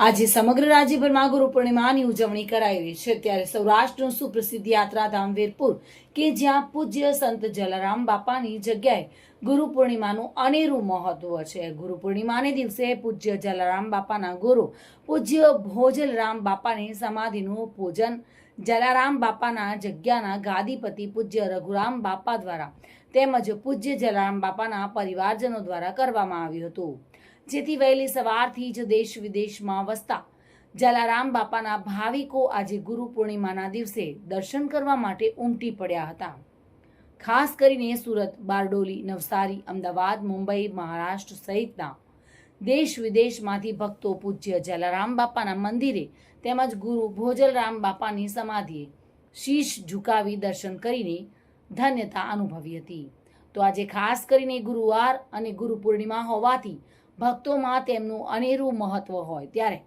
આજે સમગ્ર રાજ્યભરમાં ગુરુ પૂર્ણિમાની ઉજવણી કરાઈ છે. ત્યારે સૌરાષ્ટ્રનું સુપ્રસિદ્ધ યાત્રાધામ વીરપુર, કે જ્યાં પૂજ્ય સંત જલારામ બાપાની જગ્યાએ ગુરુ પૂર્ણિમાનું અનેરું મહત્વ છે. ગુરુ પૂર્ણિમાને દિવસે પૂજ્ય જલારામ બાપાના ગુરુ, પૂજ્ય ભોજલરામ બાપાની સમાધિનું પૂજન, જલારામ બાપાના જગ્યાના ગાદીપતિ પૂજ્ય રઘુરામ બાપા દ્વારા તેમજ પૂજ્ય જલારામ બાપાના પરિવારજનો દ્વારા કરવામાં આવ્યું હતું. જેથી વહેલી સવારથી જ દેશ વિદેશમાં વસતા જલારામ બાપાના ભાવિકો આજે ગુરુ પૂર્ણિમાના દિવસે દર્શન કરવા માટે ઉમટી પડ્યા હતા. ખાસ કરીને સુરત, બારડોલી, નવસારી, અમદાવાદ, મુંબઈ, મહારાષ્ટ્ર સહિતના દેશ વિદેશમાંથી ભક્તો પૂજ્ય જલારામ બાપાના મંદિરે તેમજ ગુરુ ભોજલરામ બાપાની સમાધિએ શીશ ઝુકાવી દર્શન કરીને ધન્યતા અનુભવી હતી. તો આજે ખાસ કરીને ગુરુવાર અને ગુરુ પૂર્ણિમા હોવાથી ભક્તોમાં તેમનું અનેરું મહત્વ હોય. ત્યારે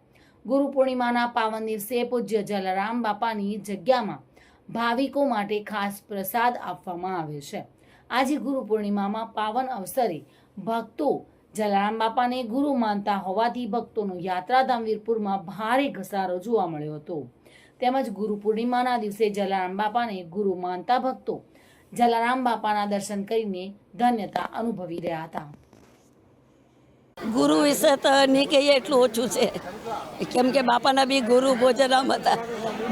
ગુરુ પૂર્ણિમાના પાવન દિવસે પૂજ્ય જલારામ બાપાની જગ્યામાં ભાવિકો માટે ખાસ પ્રસાદ આપવામાં આવે છે. આજે ગુરુ પૂર્ણિમામાં પાવન અવસરે ભક્તો જલારામ બાપાને ગુરુ માનતા હોવાથી ભક્તોનો યાત્રાધામ વીરપુરમાં ભારે ઘસારો જોવા મળ્યો હતો. તેમજ ગુરુ પૂર્ણિમાના દિવસે જલારામ બાપાને ગુરુ માનતા ભક્તો જલારામ બાપાના દર્શન કરીને ધન્યતા અનુભવી રહ્યા હતા. ગુરુ વિશે તો નહીં કહીએ એટલું ઓછું છે. કેમ કે બાપાના બી ગુરુ ભોજરામ હતા.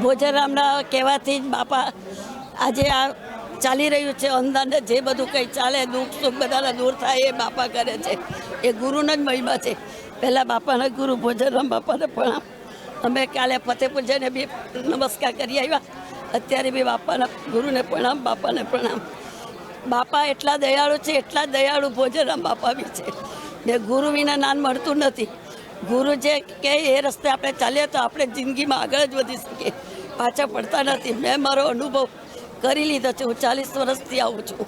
ભોજરામના કહેવાથી જ બાપા આજે આ ચાલી રહ્યું છે અંદાને જે બધું કંઈ ચાલે, દુઃખ સુખ બધાના દૂર થાય એ બાપા કરે છે. એ ગુરુનો જ મહિમા છે. પહેલાં બાપાના ગુરુ ભોજરામ બાપાને પ્રણામ. અમે કાલે ફતેપુર બી નમસ્કાર કરી આવ્યા. અત્યારે બી બાપાના ગુરુને પ્રણામ, બાપાને પ્રણામ. બાપા એટલા દયાળુ છે, એટલા દયાળુ ભોજરામ બાપા બી છે. ને ગુરુ વિના નાન મળતું નથી. ગુરુ જે કહે એ રસ્તે આપણે ચાલીએ તો આપણે જિંદગીમાં આગળ જ વધી શકીએ. પાછા પડતા નથી. મેં મારો અનુભવ કરી લીધો છે. હું ચાલીસ વર્ષથી આવું છું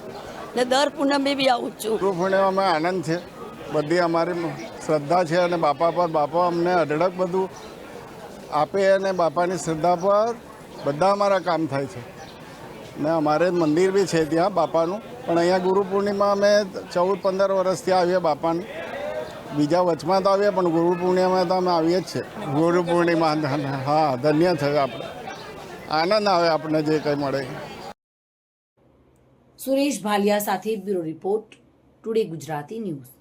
ને દર પૂનમે બી આવું છું. ગુરુ પૂર્ણિમામાં આનંદ છે. બધી અમારી શ્રદ્ધા છે અને બાપા પર બાપા અમને અઢળક બધું આપે અને બાપાની શ્રદ્ધા પર બધા અમારા કામ થાય છે. ને અમારે મંદિર બી છે ત્યાં બાપાનું. પણ અહીંયા ગુરુ પૂર્ણિમા અમે ચૌદ પંદર વર્ષથી આવીએ બાપાની. બીજા વચમાં તો આવીએ, પણ ગુરુ પૂર્ણિમામાં તો અમે આવીએ જ છે ગુરુ પૂર્ણિમા હા, ધન્ય થયો આપણે. આનંદ આવે આપણને જે કંઈ મળે. સુરેશ ભાલિયા સાથે bureau report, today Gujarati news.